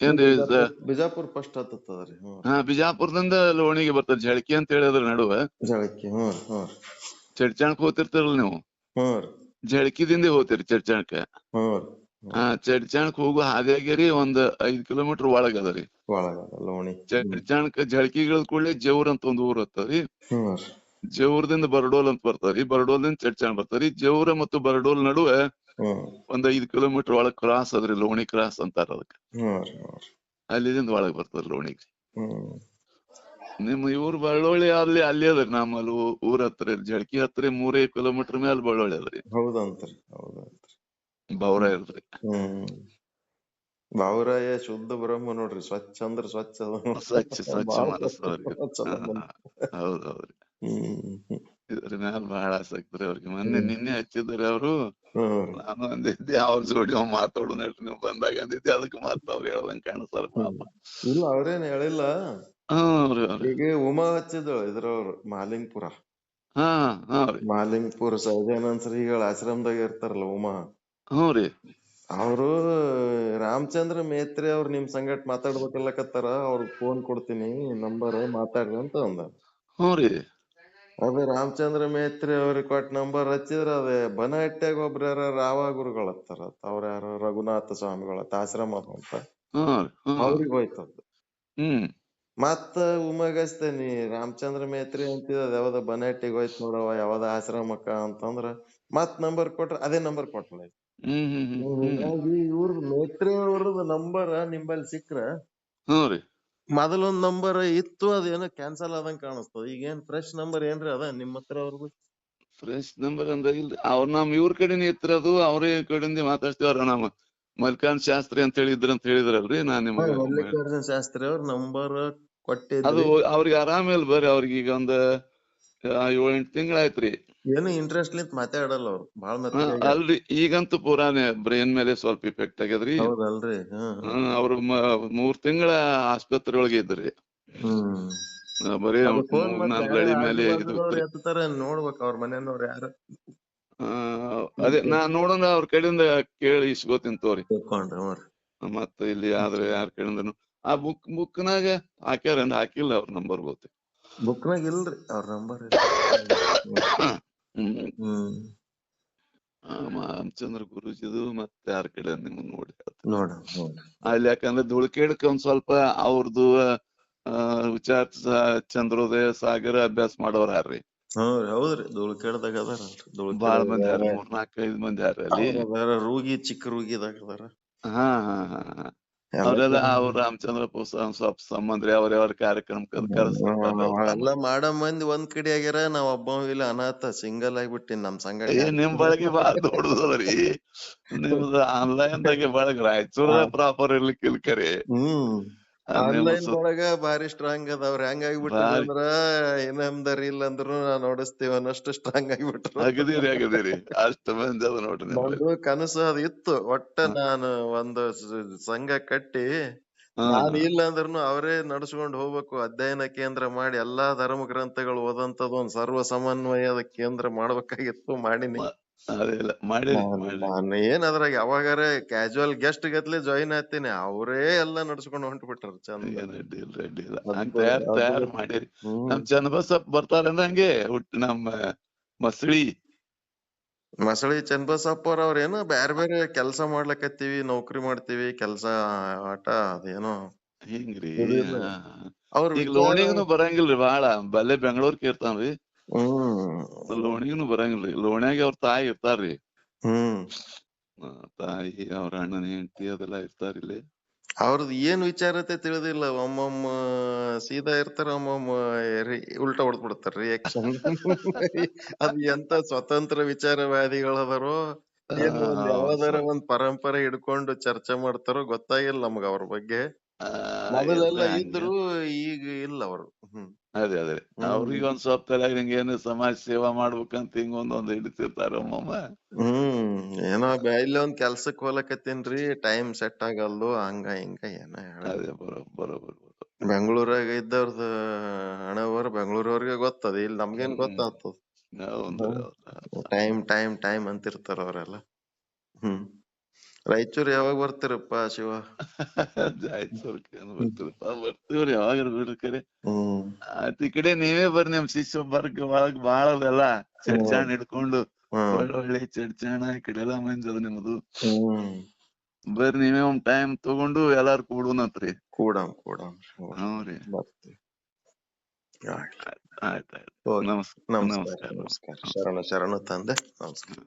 ಏನ್ರಿ ಬಿಜಾಪುರ್- ಬಿಜಾಪುರ್ ಫಸ್ಟ್ ಹತ್ತದರಿ ಹಾ ಬಿಜಾಪುರದಿಂದ ಲೋಣಿಗೆ ಬರ್ತದೆ ಜಳಕಿ ಅಂತ ಹೇಳಿದ್ರ ನಡುವ. ಜಳಕಿ ಹ್ಮ್ ಹ್ಮ್ ಚಡ್ಚಾಣಕ್ ಹೋಗ್ತಿರ್ತಾರಲ್ಲ ನೀವು? ಜಳಕಿದಿಂದ ಹೋಗ್ತೀರಿ ಚಡ್ಚಾಣಕ್ ಹಾ ಚಡ್ಚಾಣಕ್ ಹೋಗುವ ಹಾದಿಯಾಗಿರಿ ಒಂದ್ ಐದ್ ಕಿಲೋಮೀಟರ್ ಒಳಗ್ ಅದರಿ ಲೋಣಿ. ಚಡ್ಚಾಣಕ್ ಜಳಕಿಗಳ ಕೂಡಲೇ ಜೇವ್ರ ಅಂತ ಒಂದ್ ಊರ್ ಹತ್ತದ್ರಿ ಜೇವ್ರದಿಂದ ಬರಡೋಲ್ ಅಂತ ಬರ್ತಾರಿ ಬರಡೋಲ್ದಿಂದ ಚಡ್ಚಾಣ್ ಬರ್ತಾರಿ ಜೇವ್ರ ಮತ್ತು ಬರಡೋಲ್ ನಡುವೆ ಒಂದ್ ಐದ್ ಕಿಲೋಮೀಟರ್ ಒಳಗ್ ಕ್ರಾಸ್ ಅದ್ರಿ ಲೋಣಿ ಕ್ರಾಸ್ ಅಂತಾರ ಅದಕ್ಕ. ಅಲ್ಲಿಂದ ಅಲ್ಲಿದಿಂದ ಒಳಗ್ ಬರ್ತದ ಲೋಣಿ ನಿಮ್ ಇವ್ರ ಬಳ್ಳೊಳ್ಳಿ ಅಲ್ಲಿ ಅಲ್ಲಿ ಅದ್ರಿ ನಮ್ಮಲ್ಲಿ ಅಲ್ಲಿ ಊರ್ ಹತ್ರ ಜಳಕಿ ಹತ್ರ ಮೂರೇ ಕಿಲೋಮೀಟರ್ ಮೇಲೆ ಬಳ್ಳೊಳ್ಳಿ ಅದ್ರಿ. ಹೌದಂತ್ರಿ ಹೌದಂತ್ರಿ. ಬೌರ ಇರ್ತ್ರಿ ಬಾವುರಾಯ ಶುದ್ಧ ಬ್ರಹ್ಮ ನೋಡ್ರಿ ಸ್ವಚ್ಛ ಅಂದ್ರ ಸ್ವಚ್ಛ ಸ್ವಚ್ಛ ಸ್ವಚ್ಛ ಹೌದೌದ್ರಿ. ಇದ್ರ ಮ್ಯಾಲ ಬಹಳ ಆಸಕ್ತಿ ಅವ್ರಿಗೆ. ಮೊನ್ನೆ ನಿನ್ನೆ ಹಚ್ಚಿದ್ರಿ ಅವ್ರು. ನಾನು ಅಂದಿದ್ದೆ ಅವ್ರ ಜೋಡಿ ಅವ್ ಮಾತಾಡು ಹೇಳಿ ನೀವು ಬಂದಾಗ ಅಂದಿದ್ದೆ ಅದಕ್ಕೆ ಮತ್ತ ಅವ್ರು ಹೇಳ್ದಂಗ್ ಕಾಣಿಸ್ತಾರ ಪಾಪ. ಇಲ್ಲ ಅವ್ರೇನ್ ಹೇಳಿಲ್ಲ. ಈಗ ಉಮಾ ಹಚ್ಚಿದ್ರು ಇದ್ರವ್ರು ಮಾಲಿಂಗ್ಪುರ. ಮಾಲಿಂಗ್ಪುರ ಸಹಜಾನಂದ ಶ್ರೀಗಳ ಆಶ್ರಮದಾಗ ಇರ್ತಾರಲ್ಲ ಉಮಾ. ಹ್ಞೂ ರೀ. ಅವರು ರಾಮಚಂದ್ರ ಮೇತ್ರಿ ಅವ್ರು ನಿಮ್ ಸಂಗಟ್ ಮಾತಾಡ್ಬೇಕಲ್ಲಕತ್ತಾರ ಅವ್ರಿಗೆ ಫೋನ್ ಕೊಡ್ತೀನಿ ನಂಬರ್ ಮಾತಾಡ್ರಿ ಅಂತ ಅಂದ. ಹ್ಞೂ ರೀ. ಅದೇ ರಾಮಚಂದ್ರ ಮೇತ್ರಿ ಅವ್ರಿಗೆ ಕೊಟ್ಟ ನಂಬರ್ ಹಚ್ಚಿದ್ರ ಅದ ಬನಹಟ್ಟಿಯಾಗ ಒಬ್ರ ಯಾರ ರಾವ ಗುರುಗಳ್ ಹತ್ತಾರ ಅವ್ರ ಯಾರ ರಘುನಾಥ ಸ್ವಾಮಿಗಳ ಆಶ್ರಮ ಅಂತ. ಅವ್ರಿಗೆ ಹೋಯ್ತದ ಹ್ಮ್. ಮತ್ತ ಉಮಗಸ್ತೇನಿ ರಾಮಚಂದ್ರ ಮೇತ್ರಿ ಅಂತಿದ ಅದ್ ಯಾವ್ದ ಬನಹಟ್ಟಿಗೆ ಹೋಯ್ತ್ ನೋಡವ ಯಾವ್ದ ಆಶ್ರಮಕ್ಕ ಅಂತಂದ್ರ ಮತ್ ನಂಬರ್ ಕೊಟ್ರ ಅದೇ ನಂಬರ್ ಹಿಂಗಾಗಿ ಇವ್ರದ್ ಮೇತ್ರಿ ಅವ್ರದ್ ನಂಬರ್ ನಿಂಬಲ್ಲಿ ಸಿಕ್ಕ್ರ ಮೊದಲೊಂದ್ ನಂಬರ್ ಇತ್ತು ಅದೇನೋ ಕ್ಯಾನ್ಸಲ್ ಆದಂಗ್ ಕಾಣಿಸ್ತದ ಈಗ ಏನ್ ಫ್ರೆಶ್ ನಂಬರ್ ಏನ್ರಿ ಅದ ನಿಮ್ ಹತ್ರ ಅವ್ರದ್ದು ಫ್ರೆಶ್ ನಂಬರ್ ಅಂದ್ರೆ ಇಲ್ರಿ ಅವ್ರ ನಮ್ ಇವ್ರ ಕಡೆನೇ ಇತ್ತಿರೋದು ಅವ್ರೇ ಕಡೆಯಿಂದ ಮಾತಾಡ್ತೀವ್ರ ನಮ್ಮ ಮಲ್ಕಾನ್ ಶಾಸ್ತ್ರಿ ಅಂತ ಹೇಳಿದ್ರ ಅಂತ ಹೇಳಿದ್ರಲ್ರಿ? ನಾನ್ ನಿಮ್ ಮಲ್ಲಿಕಾರ್ಜುನ ಶಾಸ್ತ್ರಿ ಅವ್ರ ನಂಬರ್ ಅದು ಅವ್ರಿಗೆ ಆರಾಮಿಲ್ಲ ಬರ್ರಿ ಅವ್ರಿಗೆ ಈಗ ಒಂದ್ ಆ, ಏಳ್ ಎಂಟ್ ತಿಂಗಳಾಯ್ತ್ರಿ ಏನು ಇಂಟ್ರೆಸ್ಟ್ ಲಿಂತ ಮಾತಾಡಲ್ಲ ಅವ್ರು. ಬಾಳ ಅಲ್ರಿ ಈಗಂತೂ ಪುರಾನೆ ಬ್ರೈನ್ ಮೇಲೆ ಸ್ವಲ್ಪ ಇಫೆಕ್ಟ್ ಆಗ್ಯದ್ರಿ. ಹೌದಲ್ರಿ ಅವ್ರು ಮೂರ್ ತಿಂಗಳ ಆಸ್ಪತ್ರೆ ಒಳಗೆ ಇದ್ರಿ ಬರೀ ಗಳಿ ಮೇಲೆ ಎತ್ತಾರ ನೋಡ್ಬೇಕ ಅವ್ರ ಮನೆಯವ್ರ ಯಾರು. ಅದೇ ನಾ ನೋಡೋಣ ಅವ್ರ ಕಡೆಯಿಂದ ಕೇಳಿ ಇಸ್ಕೋತೀನಿ ತೋರಿ. ಮತ್ತ ಇಲ್ಲಿ ಆದ್ರೆ ಯಾರ ಕಡೆಯಿಂದನು ಆ ಬುಕ್ ಬುಕ್ನಾಗ ಹಾಕ್ಯಾರ ಹಾಕಿಲ್ಲ ಅವ್ರ ನಂಬರ್ ಗೊತ್ತೆ. ಬುಕ್ನಾಗ ಇಲ್ರಿ ಅವ್ರ ನಂಬರ್ ಹ್ಮ್. ರಾಮಚಂದ್ರ ಗುರುಜಿದು ಮತ್ತೆ ಯಾರ ಕಡೆ ನಿಮ್ಗೆ ನೋಡಿ ನೋಡ ಅಲ್ಲಿ ಯಾಕಂದ್ರೆ ಧುಳ್ಕೇಡಕ್ ಒಂದ್ ಸ್ವಲ್ಪ ಅವ್ರದ್ದು ವಿಚಾರ ಚಂದ್ರೋದಯ ಸಾಗರ ಅಭ್ಯಾಸ ಮಾಡೋರ್ ಯಾರ್ರಿ? ಹೌದ್ರಿ. ಧೂಳ್ಕೇಡ್ದಾಗ ಅದಾರ. ಬಾಳ ಮಂದಿ ಯಾರ ಮೂರ್ನಾಲ್ಕ ಐದ್ ಮಂದಿ ಯಾರ ಅಲ್ಲಿ? ರೂಗಿ ಚಿಕ್ಕ ರೂಗಿದಾಗ ಅದಾರ. ಹಾ ಹಾ ಹಾ ಹಾ. ಅವರೆಲ್ಲ ಅವ್ರ ರಾಮಚಂದ್ರ ಪುಸ್ತಕ ಸ್ವಲ್ಪ ಸಂಬಂಧ್ರಿ ಅವ್ರ ಕಾರ್ಯಕ್ರಮಕ್ಕೆ ಕಾರ್ಯಕ್ರಮ ಎಲ್ಲ ಮಾಡೋ ಮಂದಿ ಒಂದ್ ಕಡೆ ಆಗ್ಯಾರ ನಾವ್ ಒಬ್ಬ ಇಲ್ಲ ಅನಾಥ ಸಿಂಗಲ್ ಆಗ್ಬಿಟ್ಟಿನ್ ನಮ್ ಸಂಗ ಏ ನಿಮ್ ಬಳಗೆ ಬಾಳ ದೊಡ್ಡದದ್ರಿ ನಿಮ್ದು ಆನ್ಲೈನ್ ದಾಗೆ ಬಳಗ ರಾಯಚೂರ ಪ್ರಾಪರ್ ಇರ್ಲಿಕ್ಕೆ ಇಲ್ ಕರೆ ಹ್ಮ್. ಆನ್ಲೈನ್ ಒಳಗ ಬಾರಿ ಸ್ಟ್ರಾಂಗ್ ಅದಾವ್ರಿ. ಹೆಂಗ್ ಆಗಿ ಬಾರಿ. ಅಂದ್ರ ಏನಮ್ದಾರಿ ಇಲ್ಲ ಅಂದ್ರು ನಾವ್ ನೋಡಿಸ್ತೀವ ಅನ್ನಷ್ಟು ಸ್ಟ್ರಾಂಗ್ ಆಗಿಬಿಟ್ರು. ಅಗದಿರಿ ಅಗದಿರಿ. ಅಷ್ಟ ಮಂದಿ ಅದ ನೋಡ್ರಿ ಕನಸು ಅದ್ ಇತ್ತು. ಒಟ್ಟ ನಾನು ಒಂದು ಸಂಘ ಕಟ್ಟಿ ನಾನ್ ನಾನು ಇಲ್ಲ ಅಂದ್ರುನು ಅವರೇ ನಡ್ಸ್ಕೊಂಡ್ ಹೋಗ್ಬೇಕು. ಅಧ್ಯಯನ ಕೇಂದ್ರ ಮಾಡಿ ಎಲ್ಲಾ ಧರ್ಮ ಗ್ರಂಥಗಳು ಓದಂತದ್ ಒಂದ್ ಸರ್ವ ಸಮನ್ವಯದ ಕೇಂದ್ರ ಮಾಡ್ಬೇಕಾಗಿತ್ತು ಮಾಡೀನಿ. ಅದೇ ಇಲ್ಲ ಮಾಡಿರಿ ನಾನ್- ಮಾಡಿರಿ. ನಾನು ಏನ್ ಅದ್ರಾಗ ಯಾವಾಗಾರ ಕ್ಯಾಶುವಲ್ ಗೆಸ್ಟ್ ಗತ್ಲೆ ಜಾಯಿನ್ ಆಗ್ತೀನಿ ಅವರೇ ಎಲ್ಲಾ ನಡ್ಸ್ಕೊಂಡ್ ಹೊಂಟ್ಬಿಟ್ರ ಚಂದ ಏನ್ ಅಡ್ಡಿ ಇಲ್ಲ ಹಂಗ್ ತಯಾರ್ ತಯಾರ್ ಮಾಡಿರಿ. ನಮ್ ಚನ್ನಬಸಪ್ಪ ಬರ್ತಾರಂದ್ರ ಹಂಗೆ ಹುಟ್ ನಮ್ಮ ಮಸಳಿ. ಮಸಳಿ ಚನ್ನಬಸಪ್ಪ ಅವ್ರ ಏನೋ ಬ್ಯಾರೆ ಬೇರೆ ಕೆಲ್ಸ ಮಾಡ್ಲಕತ್ತೀವಿ ನೌಕರಿ ಮಾಡ್ತೀವಿ ಕೆಲ್ಸ ಆಟ ಅದೇನೋ. ಹಿಂಗ್ರಿ. ಇಲ್ಲ ಹಾ. ಅವ್ರ ಈಗ ಲೋಣಿಗನು ಲೋಣಿಗ್ನು ಬರಂಗಿಲ್ರಿ ಬಾಳ ಬಲ್ಲೆ ಬೆಂಗಳೂರ್ಕ್ ಇರ್ತಾನ್ರಿ. ಹ್ಮ್. ಲೋಣಿಗ್ನು ಬರಂಗಿಲ್ರಿ ಲೋಣ್ಯಾಗ ಅವ್ರ ತಾಯಿ ಇರ್ತಾರ್ರಿ. ಹ್ಮ್. ಆ, ತಾಯಿ ಅವ್ರ ಅಣ್ಣನ ಹೆಂಡತಿ ಅದೆಲ್ಲ ಇರ್ತಾರ ಇಲ್ಲಿ. ಅವ್ರದ್ ಏನ್ ವಿಚಾರತೆ ತಿಳಿದಿಲ್ಲ. ಒಮ್ಮೊಮ್ಮ ಸೀದಾ ಇರ್ತಾರ ಒಮ್ಮೊಮ್ಮ ರಿ- ಉಲ್ಟಾ ಹೊಡ್ದ್ಬಿಡ್ತಾರ ರಿಯಾಕ್ಷನ್ ಅದ್ ಎಂತ ಸ್ವತಂತ್ರ ವಿಚಾರವಾದಿಗಳದಾರೋ ಏನು ಒಂದ್ ಯಾವ್ದಾರ ಒಂದ್ ಪರಂಪರೆ ಹಿಡ್ಕೊಂಡು ಚರ್ಚೆ ಮಾಡ್ತಾರೋ ಗೊತ್ತಾಗಿಲ್ಲ ನಮ್ಗ ಅವ್ರ ಬಗ್ಗೆ. ಆ, ಮೊದಲೆಲ್ಲ ಹಂಗೆ. ಇದ್ರು ಈಗ ಇಲ್ಲ ಅವರು. ಹ್ಮ್. ಅದೇ ಅದೇ. ಹ್ಮ್. ಅವ್ರಿಗೆ ಒಂದ್ ಸ್ವಲ್ಪ ತಲೆಯಾಗ ಹಿಂಗೇನು ಸಮಾಜ ಸೇವಾ ಮಾಡ್ಬೇಕಂತ ಹಿಂಗ ಒಂದೊಂದ್ ಹಿಡಿತಿರ್ತಾರ ಒಮ್ಮೊಮ್ಮ ಹ್ಮ್. ಏನೋ ಬ್ಯಾ- ಇಲ್ಲೇ ಒಂದ್ ಕೆಲ್ಸಕ್ ಹೋಲಕತ್ತೀನ್ರಿ ಟೈಮ್ ಸೆಟ್ ಆಗಲ್ದು ಹಂಗ ಹಿಂಗ ಏನೋ ಹೇಳದೆ. ಅದೇ ಬರೋ ಬರೋಬರ್ ಬರೋ ಬೆಂಗಳೂರಾಗ ಇದ್ದವ್ರದ್ದು ಹಣೆಬರ ಬೆಂಗಳೂರವ್ರಿಗೆ ಗೊತ್ತದ ಇಲ್ಲಿ ನಮ್ಗೇನ್ ಹ್ಮ್. ಗೊತ್ತಾಗ್ತದ. ಹೌದ್ರಿ ಹೌದು ಟೈಮ್ ಟೈಮ್ ಟೈಮ್ ಅಂತಿರ್ತಾರ ಅವರೆಲ್ಲ ಹ್ಮ್. ರಾಯಚೂರ್ ಯಾವಾಗ ಬರ್ತೀರಪ್ಪ ಶಿವ? ರಾಯಚೂರ್ ಬರ್ತೀರಪ್ಪ. ಬರ್ತೀವ್ರಿ ಯಾವಾಗ ಬಿಡ್ರಿ. ಕರೆ ಆಯ್ತು ಈ ಕಡೆ ನೀವೇ ಬರ್ರಿ ನಿಮ್ ಶಿಷ್ಯ ಬರ್ಗ ಒಳಗ್ ಬಾಳ ಅದೆಲ್ಲ ಚಡ್ಚಾಣ್ ಹಿಡ್ಕೊಂಡು ಒಳ್ಳೊಳ್ಳೆ ಚಡ್ಚಾಣ ಈ ಕಡೆ ಎಲ್ಲಾ ಮಂದಿ ಅದ ನಿಮ್ದು ಬರ್ರಿ ನೀವೇ ಒಂದ್ ಟೈಮ್ ತಗೊಂಡು ಎಲ್ಲಾರು ಕೂಡುನಂತ್ರಿ ಕೂಡ ಕೂಡಂ ಹ್ಞೂ ರೀ ಬರ್ತೀವಿ. ಆಗ್ಲಿ. ಆಯ್ತಾಯ್ತು. ನಮಸ್ಕಾರ. ನಮಸ್ಕಾರ ಶರಣ ಶರಣ ತಂದೆ. ನಮಸ್ಕಾರ.